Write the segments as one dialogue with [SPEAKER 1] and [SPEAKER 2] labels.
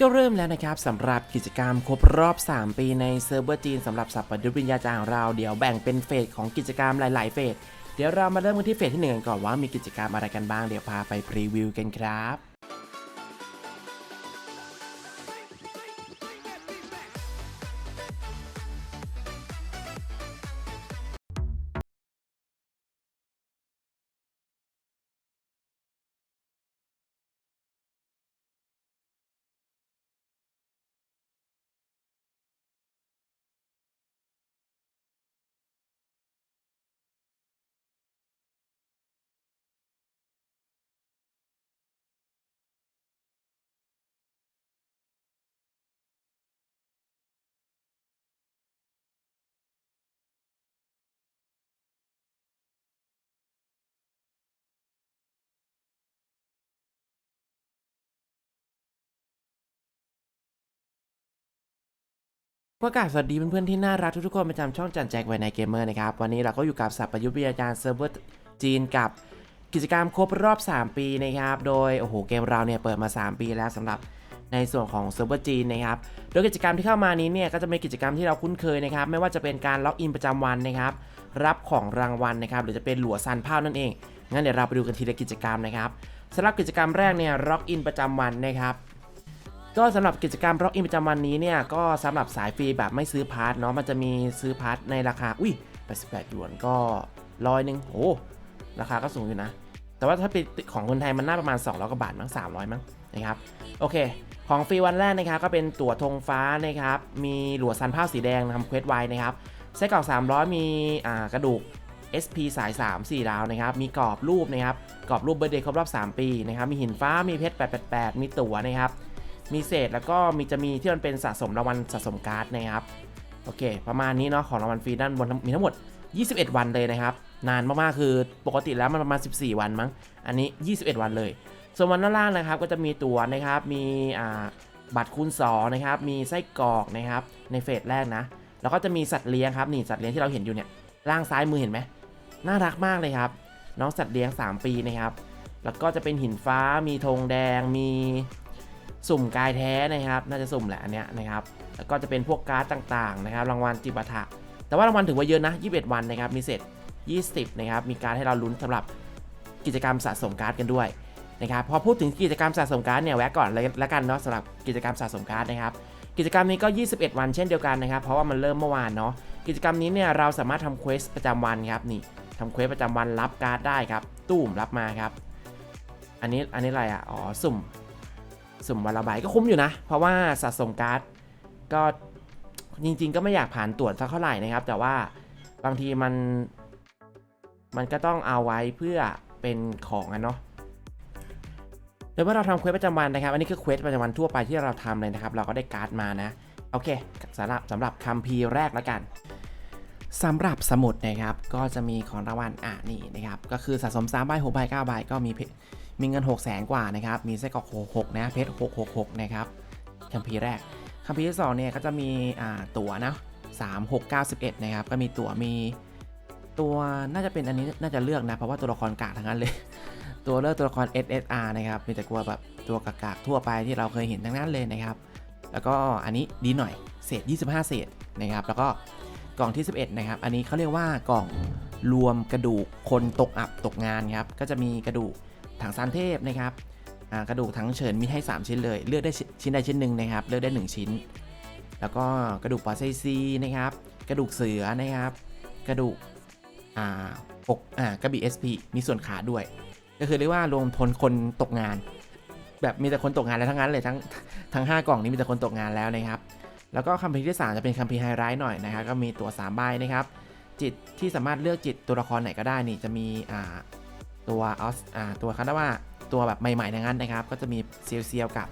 [SPEAKER 1] ก็เริ่มแล้วนะครับสำหรับกิจกรรมครบรอบ 3 ปีในเซิร์ฟเวอร์จีนสำหรับสัปดาห์วิญญาจารของเราเดี๋ยวแบ่งเป็นเฟสของกิจกรรมหลาย ๆ เฟสเดี๋ยวเรามาเริ่มกันที่เฟสที่หนึ่งกันก่อนว่ามีกิจกรรมอะไรกันบ้างเดี๋ยวพาไปพรีวิวกันครับ ประกาศสวัสดีเพื่อนๆที่น่ารักทุกๆคนประจำช่องจันแจ็คไวในเกมเมอร์นะครับ วันนี้เราก็อยู่กับสัประยุทธ์วิทยาจารย์เซิร์ฟเวอร์จีนกับกิจกรรมครบรอบ 3 ปีนะครับ โดยโอ้โหเกมเราเนี่ยเปิดมา 3 ปีแล้วสำหรับในส่วนของเซิร์ฟเวอร์จีนนะครับ โดยกิจกรรมที่เข้ามานี้เนี่ยก็จะเป็นกิจกรรมที่เราคุ้นเคยนะครับ ไม่ว่าจะเป็นการล็อกอินประจำวันนะครับ รับของรางวัลนะครับ หรือจะเป็นหลัวซันเพ้านั่นเอง งั้นเดี๋ยวเราไปดูกันทีละกิจกรรมนะครับสำหรับกิจกรรมแรกเนี่ยล็อกอินประจำวันนะครับ ก็สำหรับกิจกรรม Rock In ประจำวันนี้เนี่ยก็สำหรับสายฟรีแบบไม่ซื้อพาร์ทเนาะมันจะมีซื้อพาร์ทในราคาอุ้ย88หยวนก็ร้อยหนึ่งโอ้ราคาก็สูงอยู่นะ แต่ว่าถ้าเป็นของคนไทยมันน่าประมาณ 200กว่าบาทมั้ง300มั้งนะครับโอเค ของฟรีวันแรกนะครับก็เป็นตั๋วธงฟ้านะครับมีหลัวซันผ้าสีแดงทำเควสไวนะครับไส้กรอก300 มีอ่ากระดูก SP สาย 3 4ดาวนะครับ มีกรอบรูปนะครับ กรอบรูปเบอร์เดย์ครบรอบ 3 ปีนะครับ มีหินฟ้า มีเพชร 888 มีตั๋วนะครับ มีเศษแล้วก็มีจะมีที่มันเป็นสะสมรางวัลสะสมการ์ดนะครับโอเค ประมาณนี้เนาะของรางวัลฟรีด้านบนมีทั้งหมด 21 วันเลยนะครับ นานมากๆคือปกติแล้วมันประมาณ 14 วันมั้ง อันนี้ 21 วันเลย ส่วนวันด้านล่างนะครับก็จะมีตั๋วนะครับมีอ่าบัตรคูณ2นะครับมีไส้กรอกนะครับในเฟสแรกนะ แล้วก็จะมีสัตว์เลี้ยงครับนี่สัตว์เลี้ยงที่เราเห็นอยู่เนี่ยล่างซ้ายมือเห็นไหมน่ารักมากเลยครับ น้องสัตว์เลี้ยง 3 ปีนะครับ แล้วก็จะเป็นหินฟ้ามีธงแดงมี สุ่มกายแท้นะครับ น่าจะสุ่มแหละอันเนี้ยนะครับ แล้วก็จะเป็นพวกการ์ดต่างๆนะครับ รางวัลจิปาถะ แต่ว่ารางวัลถือว่าเยอะนะ 21 วันนะครับ มีเสร็จ 20 นะครับ มีการให้เราลุ้นสำหรับกิจกรรมสะสมการ์ดกันด้วยนะครับ พอพูดถึงกิจกรรมสะสมการ์ดเนี่ยแวะก่อนเลยละกันเนาะสำหรับกิจกรรมสะสมการ์ดนะครับ กิจกรรมนี้ก็ 21 วันเช่นเดียวกันนะครับ เพราะว่ามันเริ่มเมื่อวานเนาะ กิจกรรมนี้เนี่ยเราสามารถทำเควสประจำวันครับนี่ทำเควสประจำวันรับการ์ดได้ครับ ตู้มรับมาครับ อันนี้อันนี้อะไรอะ อ๋อสุ่ม สุ่มวันละใบก็คุ้มอยู่นะ เพราะว่าสะสมการ์ดก็จริง ๆ ก็ไม่อยากผ่านตรวจสักเท่าไหร่นะครับ แต่ว่าบางทีมันมันก็ต้องเอาไว้เพื่อเป็นของอะเนาะโดยเมื่อเราทำเควสประจำวันนะครับ อันนี้คือเควสประจำวันทั่วไปที่เราทำเลยนะครับ เราก็ได้การ์ดมานะ โอเคสำหรับสำหรับคัมภีร์แรกแล้วกันสำหรับสมุดนะครับ ก็จะมีของรางวัลอะนี่นะครับ ก็คือสะสม3ใบ6ใบ9ใบก็มีเพ มีเงิน 6 0 0 0 0 0กว่านะครับ มีไส้กรอก66นะเพชร666 นะครับคัมภีร์แรกคัมภีร์ที่สองเนี่ยก็จะมีอ่าตั๋วนะ3691นะครับ ก็มีตั๋วมีตัวน่าจะเป็นอันนี้น่าจะเลือกนะ เพราะว่าตัวละครกากทั้งนั้นเลย ตัวเลือกตัวละคร SSR นะครับ มีแต่กลัวแบบตัวกากๆทั่วไปที่เราเคยเห็นทั้งนั้นเลยนะครับ แล้วก็อันนี้ดีหน่อยเศษ 25 เศษนะครับ แล้วก็กล่องที่ 11 นะครับ อันนี้เขาเรียกว่ากล่องรวมกระดูกคนตกอับตกงานครับ ก็จะมีกระดูก ถังซานเทพนะครับกระดูกถังเฉินมีให้ 3 ชิ้นเลย เลือกได้ชิ้นใดชิ้นหนึ่งนะครับ เลือกได้ 1 ชิ้น แล้วก็กระดูกปอไซซีนะครับ กระดูกเสือนะครับ กระดูกอ่าอกอ่ากระบี่ SP มีส่วนขาด้วย ก็คือเรียกว่ารวมพลคนตกงาน แบบมีแต่คนตกงานแล้วทั้งนั้นเลยทั้งทั้ง5กล่องนี้มีแต่คนตกงานแล้วนะครับ แล้วก็คัมภีร์ที่ 3 จะเป็นคัมภีร์ไฮไลท์หน่อยนะครับ ก็มีตัว3ใบนะครับ จิตที่สามารถเลือกจิตตัวละครไหนก็ได้นี่จะมีอ่า ตัวออสอ่าตัวคันว่าตัวแบบใหม่ๆในนั้นนะครับ ก็จะมีเซียวเซียวกับ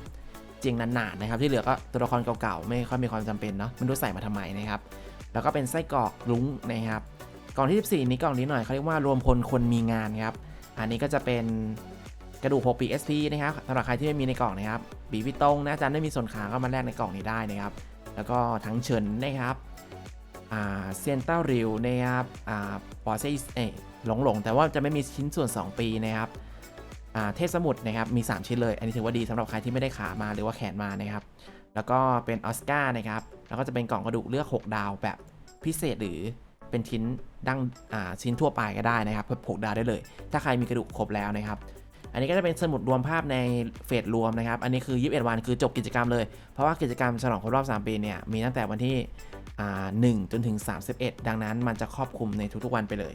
[SPEAKER 1] เจียงนันหนาดนะครับ ที่เหลือก็ตัวละครเก่าๆไม่ค่อยมีความจำเป็นเนาะไม่รู้ใส่มาทำไมนะครับ แล้วก็เป็นไส้กรอกลุงนะครับกล่องที่ 14 นี้กล่องนี้หน่อยเขาเรียกว่ารวมพลคนมีงานครับ อันนี้ก็จะเป็นกระดูก6ปี SP นะครับสำหรับใครที่ไม่มีในกล่องนะครับ บีวิตงนะอาจารย์ไม่มีส่วนขาก็มาแลกในกล่องนี้ได้นะครับ แล้วก็ทั้งเฉินนะครับเซียนเต้าริวนะครับอ่าปอเซเอ หลงหลงแต่ว่าจะไม่มีชิ้นส่วน 2 ปีนะครับเทพสมุทรนะครับมี 3 ชิ้นเลย อันนี้ถือว่าดีสำหรับใครที่ไม่ได้ขามาหรือว่าแขนมานะครับ แล้วก็เป็นออสการ์นะครับ แล้วก็จะเป็นกล่องกระดูกเลือก 6 ดาวแบบพิเศษหรือเป็นชิ้นดั้งชิ้นทั่วไปก็ได้นะครับเพื่อ6ดาวได้เลย ถ้าใครมีกระดูกครบแล้วนะครับ อันนี้ก็จะเป็นสมุดรวมภาพในเฟสรวมนะครับ อันนี้คือ 21 วันคือจบกิจกรรมเลย เพราะว่ากิจกรรมฉลองครบรอบ 3 ปีเนี่ยมีตั้งแต่วันที่อ่า1จนถึง 31 ดังนั้นมันจะครอบคลุมในทุกๆวันไปเลย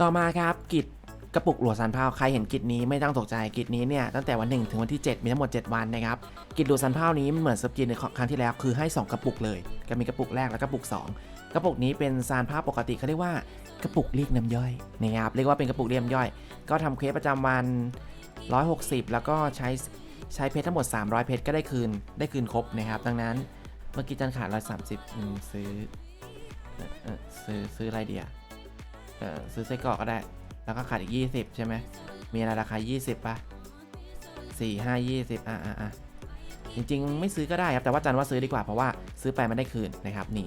[SPEAKER 1] ต่อมาครับกิจกระปุกหลวดสันเผาใครเห็นกิจนี้ไม่ต้องตกใจกิจนี้เนี่ยตั้งแต่วัน 1 ถึงวันที่ 7 มีทั้งหมด 7 วันนะครับกิจหลวสันเผานี้เหมือนสกินในครั้งที่แล้วคือให้ 2 กระปุกเลย ก็มีกระปุกแรกและกระปุก 2 กระปุกนี้เป็นซานผ้าปกติเขาเรียกว่ากระปุกเรียกน้ำย่อยนะครับเรียกว่าเป็นกระปุกเรียกน้ำย่อย ก็ทำเควสประจำวัน 160 แล้วก็ใช้ใช้เพชรทั้งหมด 300 เพชรก็ได้คืนได้คืนครบนะครับดังนั้นเมื่อกี้จันขาด130อืมซื้อซื้อซื้ออะไรเดีย ซื้อไส้กรอกก็ได้ แล้วก็ขาดอีก 20 ใช่ไหม มีอะไรราคา 20ป่ะ4 5 20อะอะอะจริง ๆ ไม่ซื้อก็ได้ครับ แต่ว่าจันว่าซื้อดีกว่า เพราะว่าซื้อไปมันได้คืนนะครับ นี่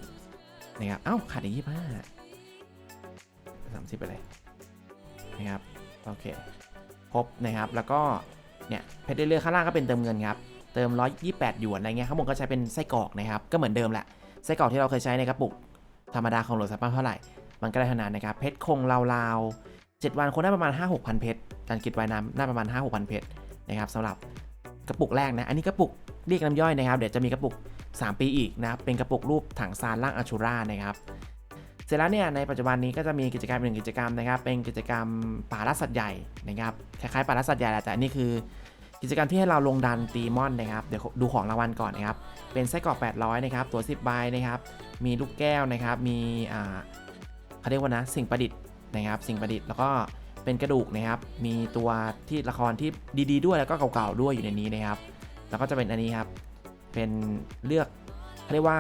[SPEAKER 1] นะครับ เอ้าขาดอีก25 30ไปเลยนะครับ โอเค ครบนะครับ แล้วก็ เนี่ย เพชรเรื่อยๆข้างล่างก็เป็นเติมเงินครับ เติม 128 หยวน อะไรเงี้ย ข้างบนก็ใช้เป็นไส้กรอกนะครับ ก็เหมือนเดิมแหละ ไส้กรอกที่เราเคยใช้ในกระปุกธรรมดาของโหลดซับเท่าไหร่ มันก็ได้เท่านั้นนะครับ เพชรคงราวๆ7วันคงได้ประมาณ 5 6 0 0เพชรการกิดไว้น้ำได้ประมาณ 5 6 0 0 เพชรนะครับสำหรับกระปุกแรกนะ อันนี้กระปุกเรียกน้ำย่อยนะครับ เดี๋ยวจะมีกระปุก 3 ปีอีกนะครับ เป็นกระปุกรูปถังซานล่างอาชูรานะครับ เสร็จแล้วเนี่ยในปัจจุบันนี้ก็จะมีกิจกรรมหนึ่งกิจกรรมนะครับ เป็นกิจกรรมป่าล่าสัตว์ใหญ่นะครับ คล้ายๆป่าล่าสัตว์ใหญ่แหละแต่อันนี่คือกิจกรรมที่ให้เราลงดันตีมอนนะครับ เดี๋ยวดูของรางวัลก่อนนะครับ เป็นไส้กรอก800นะครับ ตัว 10 ใบนะครับ มีลูกแก้วนะครับ มีอ่า เขาเรียกว่านะสิ่งประดิษฐ์นะครับ สิ่งประดิษฐ์แล้วก็เป็นกระดูกนะครับ มีตัวที่ละครที่ดีๆ ด้วยแล้วก็เก่าๆด้วยอยู่ในนี้นะครับ แล้วก็จะเป็นอันนี้ครับ เป็นเลือกเขาเรียกว่า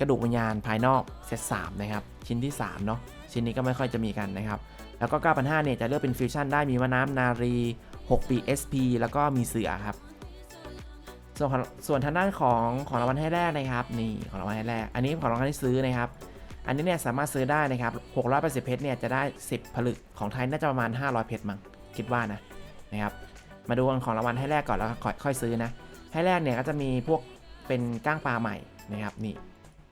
[SPEAKER 1] กระดูกวิญญาณภายนอกเซต3นะครับ ชิ้นที่3เนาะชิ้นนี้ก็ไม่ค่อยจะมีกันนะครับ แล้วก็ 9,500เนี่ยจะเลือกเป็นฟิวชั่นได้มีมะน้ำนารี 6 ปี SP แล้วก็มีเสือครับ ส่วนส่วนทางด้านของของรางวัลให้แรกนะครับ นี่ของรางวัลให้แรก อันนี้ของรางวัลให้ซื้อนะครับ อันนี้เนี่ยสามารถซื้อได้นะครับ680เพชรเนี่ยจะได้ 10 ผลึกของไทยน่าจะประมาณ 500 เพชรมั้งคิดว่านะนะครับ มาดูของรางวัลให้แรกก่อนแล้วค่อยค่อยซื้อนะให้แรกเนี่ยก็จะมีพวกเป็นก้างปลาใหม่นะครับนี่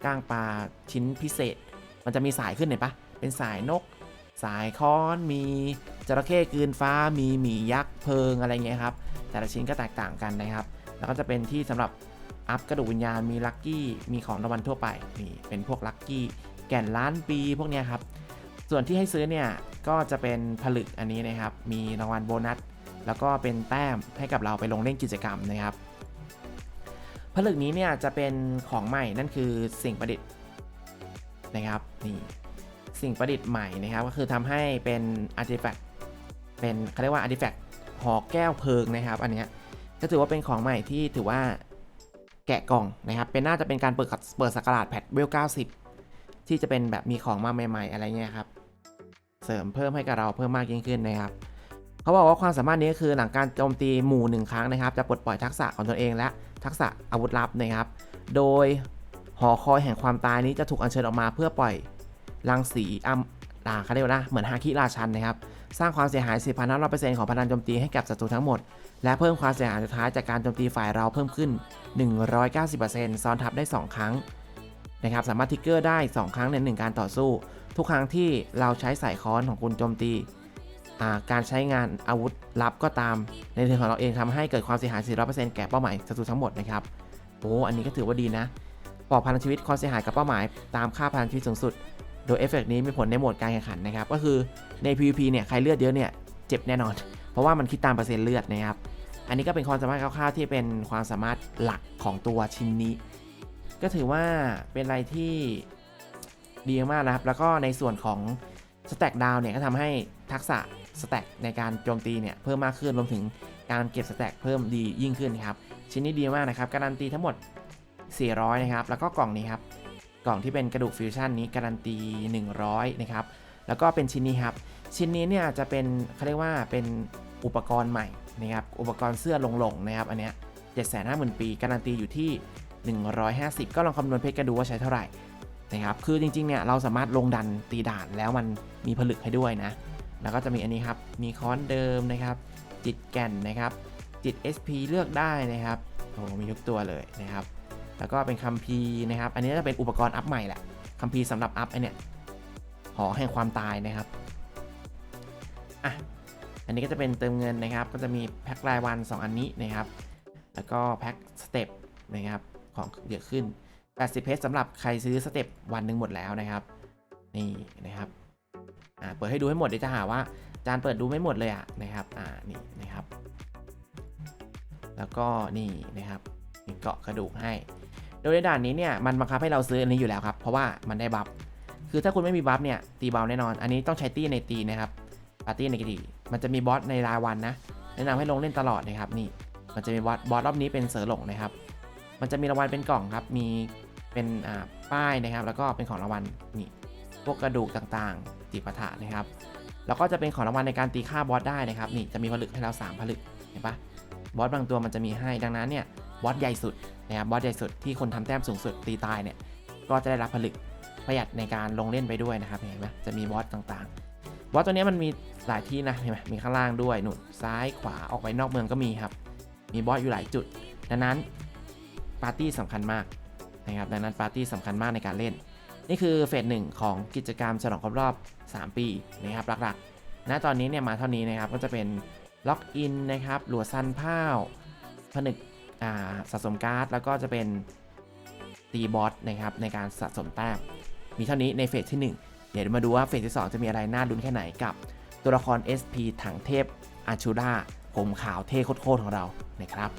[SPEAKER 1] ก้างปลาชิ้นพิเศษ มันจะมีสายขึ้นเห็นปะเป็นสายนก สายค้อนมีจระเข้กืนฟ้ามีหมียักษ์เพลิงอะไรเงี้ยครับแต่ละชิ้นก็แตกต่างกันนะครับ แล้วก็จะเป็นที่สำหรับอัพกระดูกวิญญาณมีลัคกี้มีของรางวัลทั่วไปนี่เป็นพวกลัคกี้ แก่นล้านปีพวกนี้ครับ ส่วนที่ให้ซื้อเนี่ยก็จะเป็นผลึกอันนี้นะครับ มีรางวัลโบนัส แล้วก็เป็นแต้มให้กับเราไปลงเล่นกิจกรรมนะครับ ผลึกนี้เนี่ยจะเป็นของใหม่นั่นคือสิ่งประดิษฐ์นะครับนี่สิ่งประดิษฐ์ใหม่นะครับ ก็คือทำให้เป็นอาร์ติแฟกต์เป็นเขาเรียกว่าอาร์ติแฟกต์หอแก้วเพลิงนะครับ อันนี้ก็ถือว่าเป็นของใหม่ที่ถือว่าแกะกล่องนะครับ เป็นน่าจะเป็นการเปิดเปิดสกราดแพทเวล90 ที่จะเป็นแบบมีของมาใหม่ ๆ อะไรเงี้ยครับ เสริมเพิ่มให้กับเราเพิ่มมากยิ่งขึ้นนะครับเขาบอกว่าความสามารถนี้คือหลังการโจมตีหมู่หนึ่งครั้งนะครับ จะปลดปล่อยทักษะของตนเองและทักษะอาวุธลับนะครับ โดยหอคอยแห่งความตายนี้จะถูกอัญเชิญออกมาเพื่อปล่อยรังสีอัมอ่าเขาเรียกว่านะเหมือนฮาคิราชันนะครับ สร้างความเสียหาย 4,500%ของพลังโจมตีให้กับศัตรูทั้งหมด และเพิ่มความเสียหายสุดท้ายจากการโจมตีฝ่ายเราเพิ่มขึ้น 190%ซ้อนทับได้ 2 ครั้ง นะครับสามารถทิกเกอร์ได้ 2 ครั้งในหนึ่งการต่อสู้ ทุกครั้งที่เราใช้สายค้อนของคุณโจมตีการใช้งานอาวุธลับก็ตามในเรื่องของเราเองทำให้เกิดความเสียหาย 400%แก่เป้าหมายศัตรูทั้งหมดนะครับโอ้อันนี้ก็ถือว่าดีนะปลอบพลังชีวิตความเสียหายกับเป้าหมาย ตามค่าพลังชีวิตสูงสุด โดยเอฟเฟกต์นี้มีผลในโหมดการแข่งขันนะครับ ก็คือใน PVP เนี่ยใครเลือดเยอะเนี่ยเจ็บแน่นอน เพราะว่ามันคิดตามเปอร์เซ็นต์เลือดนะครับ อันนี้ก็เป็นความสามารถคร่าวๆที่เป็นความสามารถหลักของตัวชิ้นนี้ ก็ถือว่าเป็นอะไรที่ดีมากนะครับ แล้วก็ในส่วนของสแต็กดาวเนี่ยก็ทำให้ทักษะสแต็กในการโจมตีเนี่ยเพิ่มมากขึ้นรวมถึงการเก็บสแต็กเพิ่มดียิ่งขึ้นครับ ชิ้นนี้ดีมากนะครับ การันตีทั้งหมด 400 นะครับ แล้วก็กล่องนี้ครับ กล่องที่เป็นกระดูกฟิวชั่นนี้การันตี 100 นะครับ แล้วก็เป็นชิ้นนี้ครับ ชิ้นนี้เนี่ยจะเป็นเขาเรียกว่าเป็นอุปกรณ์ใหม่นะครับ อุปกรณ์เสื้อหลงๆนะครับ อันเนี้ย750,000 ปี การันตีอยู่ที่ 150 ก็ลองคำนวณเพชรกันดูว่าใช้เท่าไหร่นะครับคือจริงๆเนี่ยเราสามารถลงดันตีด่านแล้วมันมีผลึกให้ด้วยนะ แล้วก็จะมีอันนี้ครับมีค้อนเดิมนะครับ จิตแก่นนะครับ จิต SP เลือกได้นะครับโอ้มีทุกตัวเลยนะครับ แล้วก็เป็นคัมภีร์นะครับ อันนี้จะเป็นอุปกรณ์อัพใหม่แหละคัมภีร์สำหรับอัพไอเนี่ยหอแห่งความตายนะครับอะอันนี้ก็จะเป็นเติมเงินนะครับ ก็จะมีแพ็ครายวัน 2 อันนี้นะครับ แล้วก็แพ็คสเต็ปนะครับ ของเยอะขึ้น 80 เพชรสำหรับใครซื้อสเต็ปวันหนึ่งหมดแล้วนะครับ นี่นะครับอ่าเปิดให้ดูให้หมดเดี๋ยวจะหาว่าจานเปิดดูไม่หมดเลยอะนะครับอ่านี่นะครับ แล้วก็นี่นะครับมีเกาะกระดูกให้ โดยในด่านนี้เนี่ยมันบังคับให้เราซื้ออันนี้อยู่แล้วครับ เพราะว่ามันได้บัฟคือถ้าคุณไม่มีบัฟเนี่ยตีเบาแน่นอน อันนี้ต้องใช้ตี้ในตีนะครับปาร์ตี้ในตีมันจะมีบอสในรายวันนะแนะนำให้ลงเล่นตลอดนะครับนี่มันจะมีบอสบอสรอบนี้เป็นเสือหลงนะครับ มันจะมีรางวัลเป็นกล่องครับ มีเป็นป้ายนะครับ แล้วก็เป็นของรางวัลนี่พวกกระดูกต่างๆจีปะทะนะครับ แล้วก็จะเป็นของรางวัลในการตีค่าบอสได้นะครับนี่จะมีผลึกให้เราสามผลึกเห็นปะบอสบางตัวมันจะมีให้ดังนั้นเนี่ยบอสใหญ่สุดนะครับบอสใหญ่สุดที่คนทำแต้มสูงสุดตีตายเนี่ยก็จะได้รับผลึกประหยัดในการลงเล่นไปด้วยนะครับเห็นไหมจะมีบอสต่างๆบอสตัวนี้มันมีหลายที่นะเห็นไหมมีข้างล่างด้วยหนุนซ้ายขวาออกไปนอกเมืองก็มีครับ มีบอสอยู่หลายจุดดังนั้น ปาร์ตี้สำคัญมากนะครับดังนั้นปาร์ตี้สำคัญมากในการเล่น นี่คือเฟสหนึ่งของกิจกรรมฉลองครบรอบ 3 ปีนะครับหลักๆณตอนนี้เนี่ยมาเท่านี้นะครับก็จะเป็นล็อกอินนะครับหลัวซันพ้าผนึกสะสมการ์ด แล้วก็จะเป็นตีบอสนะครับในการสะสมแต้มมีเท่านี้ในเฟสที่ 1 เดี๋ยวมาดูว่าเฟสที่ 2 จะมีอะไรน่าดุนแค่ไหนกับตัวละคร SP ถังเทพอาชูราผมขาวเท่โคตรๆของเรานะครับ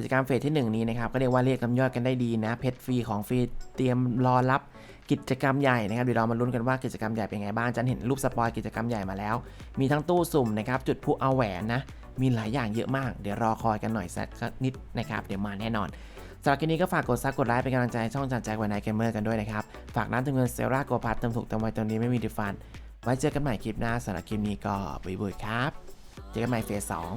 [SPEAKER 1] กิจกรรมเฟสที่ 1 นี้นะครับ ก็เรียกว่าเรียกน้ำยอดกันได้ดีนะ เพชรฟรีของฟรีเตรียมรอรับกิจกรรมใหญ่นะครับเดี๋ยวเรามาลุ้นกันว่ากิจกรรมใหญ่เป็นไงบ้างจันเห็นรูปสปอยกิจกรรมใหญ่มาแล้ว มีทั้งตู้สุ่มนะครับจุดพลุเอาแหวนนะมีหลายอย่างเยอะมาก เดี๋ยวรอคอยกันหน่อยสักนิดนะครับเดี๋ยวมาแน่นอนสำหรับคลิปนี้ก็ฝากกดซับกดไลค์เป็นกำลังใจช่องจันแจ็คไวไนเกมเมอร์กันด้วยนะครับฝากน้ำเติมเงินเซราโกพัทเติมถูกเติมไวติมนี้ไม่มีดิฟัน ไว้เจอกันใหม่คลิปหน้าสำหรับคลิปนี้ก็บ๊ายบายครับ เจอกันใหม่เฟสสอง